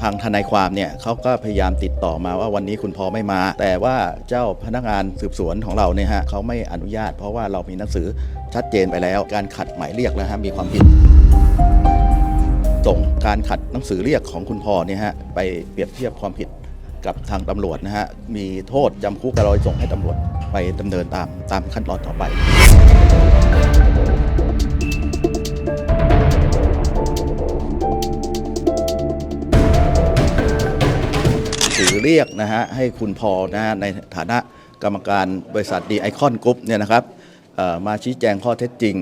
ทางทนายความเนี่ยเขาก็พยายามติดต่อมาว่าวันนี้คุณพอไม่มา แต่ว่าเจ้าพนักงานสืบสวนของเราเนี่ยฮะเขาไม่อนุญาต เพราะว่าเรามีหนังสือชัดเจนไปแล้ว การขัดหมายเรียกแล้วฮะมีความผิดส่งการขัดหนังสือเรียกของคุณพอเนี่ยฮะไปเปรียบเทียบความผิดกับทางตำรวจนะฮะมีโทษจำคุกเราส่งให้ตำรวจไปดำเนินตามตามขั้นตอนต่อไป เรียกนะฮะให้คุณพอนะฮะในฐานะกรรมการบริษัทดีไอคอนกรุ๊ปเนี่ยนะครับมาชี้แจงข้อเท็จจริง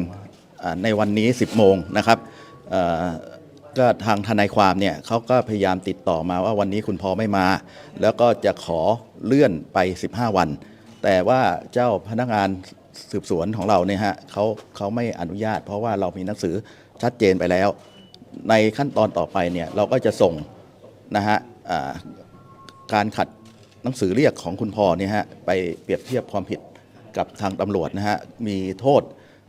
ในวันนี้ 10 โมงนะครับก็ทางทนายความเนี่ยเขาก็พยายามติดต่อมาว่าวันนี้คุณพอไม่มา แล้วก็จะขอเลื่อนไป 15 วัน แต่ว่าเจ้าพนักงานสืบสวนของเราเนี่ยฮะเขาเขาไม่อนุญาต เพราะว่าเรามีหนังสือชัดเจนไปแล้ว ในขั้นตอนต่อไปเนี่ยเราก็จะส่งนะฮะ การขัดหนังสือเรียกของคุณพอเนี่ยฮะไปเปรียบเทียบความผิดกับทางตำรวจนะฮะมีโทษ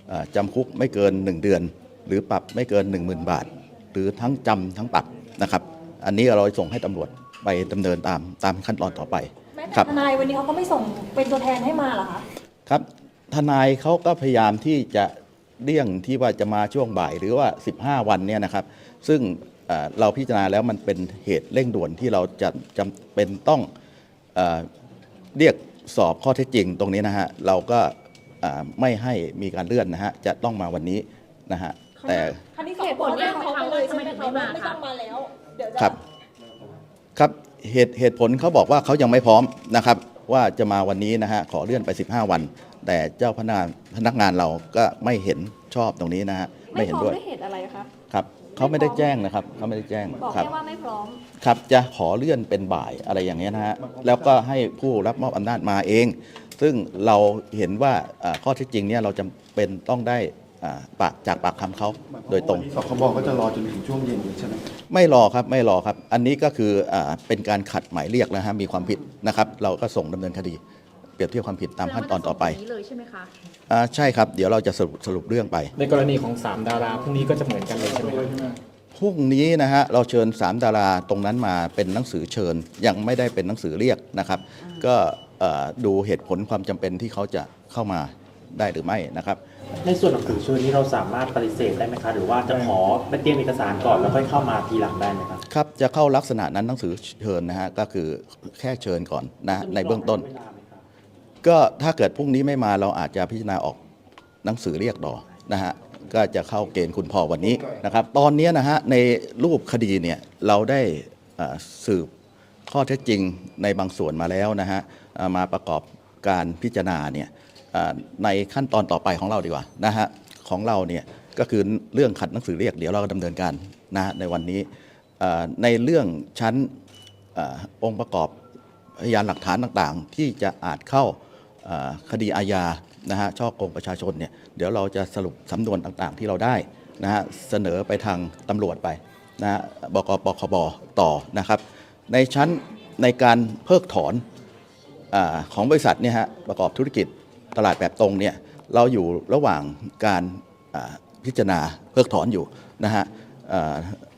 เอ่อจำคุกไม่เกิน 1 เดือน หรือปรับไม่เกิน 10,000 บาท หรือทั้งจำทั้งปรับนะครับ อันนี้เราส่งให้ตำรวจไปดำเนินตามตามขั้นตอนต่อไปแม้แต่ครับทนายวันนี้เขาก็ไม่ส่งเป็นตัวแทนให้มาเหรอคะครับทนายเขาก็พยายามที่จะเลี่ยงที่ว่าจะมาช่วงบ่ายหรือว่า 15 วันเนี่ยนะครับ ซึ่ง เอ่อเราพิจารณาแล้วมันเป็นเหตุเร่งด่วนที่เราจะจำเป็นต้องเออเรียกสอบข้อเท็จจริงตรงนี้นะฮะเราก็เอ่อไม่ให้มีการเลื่อนนะฮะจะต้องมาวันนี้นะฮะแต่คันนี้เหตุผลเนี่ยเขาไปเลยใช่ไหมคะว่าไม่ต้องมาแล้วเดี๋ยวจะครับครับเหตุเหตุผลเขาบอกว่าเขายังไม่พร้อมนะครับว่าจะมาวันนี้นะฮะขอเลื่อนไป 15 วัน แต่เจ้าพนักงานพนักงานเราก็ไม่เห็นชอบตรงนี้นะฮะไม่เห็นด้วยไม่เหตุอะไรคะครับ เขาไม่ได้แจ้งนะครับเขาไม่ได้แจ้งบอกครับ แค่ว่าไม่พร้อม ครับจะขอเลื่อนเป็นบ่ายอะไรอย่างเงี้ยนะฮะแล้วก็ให้ผู้รับมอบอำนาจมาเอง ซึ่งเราเห็นว่าอ่าข้อเท็จจริงเนี่ยเราจำเป็นต้องได้อ่าปากจากปากคำเขาโดยตรง สคบก็จะรอจนถึงช่วงเย็นใช่ไหมไม่รอครับไม่รอครับ อันนี้ก็คืออาเป็นการขัดหมายเรียกนะฮะมีความผิดนะครับ เราก็ส่งดำเนินคดี เปรียบเทียบความผิดตามขั้นตอนต่อไปนี้เลยใช่ไหมคะ อ่าใช่ครับเดี๋ยวเราจะสรุปสรุปเรื่องไป ในกรณีของ 3 ดาราพรุ่งนี้ก็จะเหมือนกันเลยใช่ไหมครับพรุ่งนี้นะฮะเราเชิญ 3 ดาราตรงนั้นมาเป็นหนังสือเชิญยังไม่ได้เป็นหนังสือเรียกนะครับ ก็เอ่อดูเหตุผลความจำเป็นที่เขาจะเข้ามาได้หรือไม่นะครับ ในส่วนหนังสือเชิญนี้เราสามารถปฏิเสธได้ไหมคะ หรือว่าจะขอไปเตรียมเอกสารก่อนแล้วค่อยเข้ามาทีหลังได้ไหมครับ ครับจะเข้าลักษณะนั้นหนังสือเชิญนะฮะก็คือแค่เชิญก่อนนะในเบื้องต้น ก็ถ้าเกิดพรุ่งนี้ไม่มาเราอาจจะพิจารณาออกหนังสือเรียกต่อนะฮะก็จะเข้าเกณฑ์คุณพ่อวันนี้นะครับ ตอนนี้นะฮะในรูปคดีเนี่ยเราได้สืบข้อเท็จจริงในบางส่วนมาแล้วนะฮะมาประกอบการพิจารณาเนี่ยในขั้นตอนต่อไปของเราดีกว่านะฮะของเราเนี่ยก็คือเรื่องขัดหนังสือเรียกเดี๋ยวเราก็ดำเนินการนะในวันนี้ในเรื่องชั้นอองค์ประกอบพยานหลักฐานต่างๆ ที่จะอาจเข้า คดีอาญานะฮะช่อโกงประชาชนเนี่ยเดี๋ยวเราจะสรุปสำนวนต่างๆ ที่เราได้นะฮะเสนอไปทางตำรวจไปนะฮะบกปคบต่อนะครับ ในชั้นในการเพิกถอนอของบริษัทเนี่ยฮะประกอบธุรกิจตลาดแบบตรงเนี่ยเราอยู่ระหว่างการพิจารณาเพิกถอนอยู่นะฮะ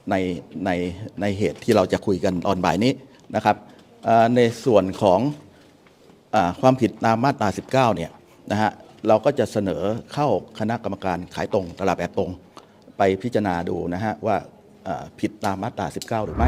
ในในในเหตุที่เราจะคุยกันตอนบ่ายนี้นะครับในส่วนของ ความผิดตามมาตรา 19 เนี่ยนะฮะเราก็จะเสนอเข้าคณะกรรมการขายตรงตลาดแบบตรง ไปพิจารณาดูนะฮะว่าอ่าผิดตามมาตรา 19 หรือไม่